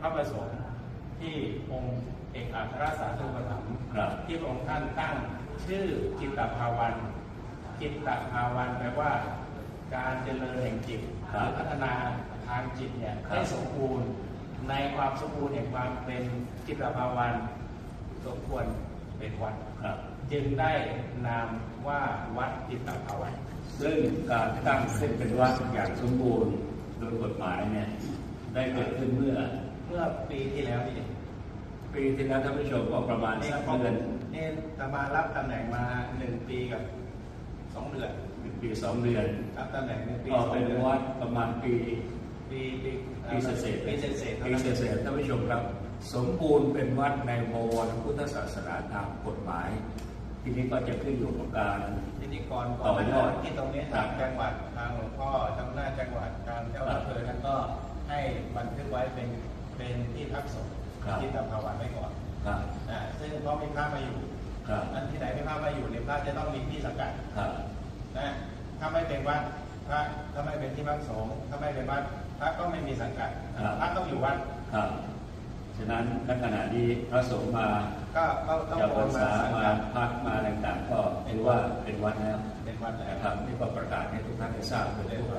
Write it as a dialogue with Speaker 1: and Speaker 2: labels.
Speaker 1: พระประสงค์ที่องค์เอกอัครสาธุปถัมภ์
Speaker 2: ครับ
Speaker 1: ที่พระองค์ท่านตั้งชื่อจิตตภาวัน จิตตภาวันแปลว่า การเจริญแห่งจิตห
Speaker 2: ครั
Speaker 1: รื
Speaker 2: บ
Speaker 1: อพัฒนาทางจิตเนี่ย
Speaker 2: ครับ
Speaker 1: ให้สมบูรณ์ในความสมบูรณ์แห่งความเป็นจิตตภาวันสมควรเป็นวัด
Speaker 2: ครับ
Speaker 1: จึงได้นามว่าวัดจิตตภาวัน
Speaker 2: ซึ่งการตั้งขึ้นเป็นวัดอย่างสมบูรณ์โดยกฎหมายเนี่ยได้เกิดขึ้นเมื่อ
Speaker 1: เมื่อปีที่แล้วนี่เอง
Speaker 2: ปีที่แล้วท่านผู้ชมก็ประมาณ
Speaker 1: นี่
Speaker 2: สัก
Speaker 1: ผม
Speaker 2: เดือน
Speaker 1: นี่ตมารับตำแหน่งมาหนึ่งปีกับสองเดือน
Speaker 2: ปีสองเดือน
Speaker 1: รับตำแหน่งหนึ่งปี
Speaker 2: ก็
Speaker 1: สอง
Speaker 2: เป็น
Speaker 1: เดือน
Speaker 2: วัดประมาณปี
Speaker 1: ปีปี
Speaker 2: ปีเศษๆ
Speaker 1: ปีเศษเศษ
Speaker 2: ปีเศษๆท่านผู้ชมครับ สมบูรณ์เป็นวัดในบวรพุทธศาสนาตามกฎหมาย ทีนี้ก็จะขึ้นอยู่กับการ
Speaker 1: พิธีกร
Speaker 2: ต่อยอด
Speaker 1: ที่ตรงนี้
Speaker 2: ครั
Speaker 1: ทา
Speaker 2: บ
Speaker 1: งจังหวัดทางหลวงพ่อเจ้าหน้าจังหวัดทางเจ้าอำเภอท่านก็ให้บันทึกไว้เป็น เป็นที่พักสงฆ์
Speaker 2: ครับ
Speaker 1: ที่ตำภาวันไว้ก่อน
Speaker 2: ครับ
Speaker 1: อ่าซึ่งเพราะมีพระมาอยู่
Speaker 2: ครับ
Speaker 1: อันที่ไหนไม่พระมาอยู่เนี่ยพระจะต้องมีที่สังกัด
Speaker 2: ครับ
Speaker 1: นะถ้าไม่เป็นวัดพระถ้าไม่เป็นที่พักสงฆ์ถ้าไม่เป็นวัดพระก็ไม่มีสังกัด
Speaker 2: ครับ
Speaker 1: พระต้องอยู่วัด
Speaker 2: ครับฉะนั้นณขณะนี้พระสงฆ์มา
Speaker 1: ก็ก็ต้อง
Speaker 2: จาก
Speaker 1: โอ
Speaker 2: ภาน
Speaker 1: มา
Speaker 2: ษา
Speaker 1: สัง
Speaker 2: มา
Speaker 1: กัด
Speaker 2: พักมาอะไรต่างๆ ก็ถือว่าเป็นวัดแล้ว
Speaker 1: เป็นวัดแล้ว
Speaker 2: นะครับนี่ก็ประกาศให้ทุกท่านได้ทราบโดยทั่ว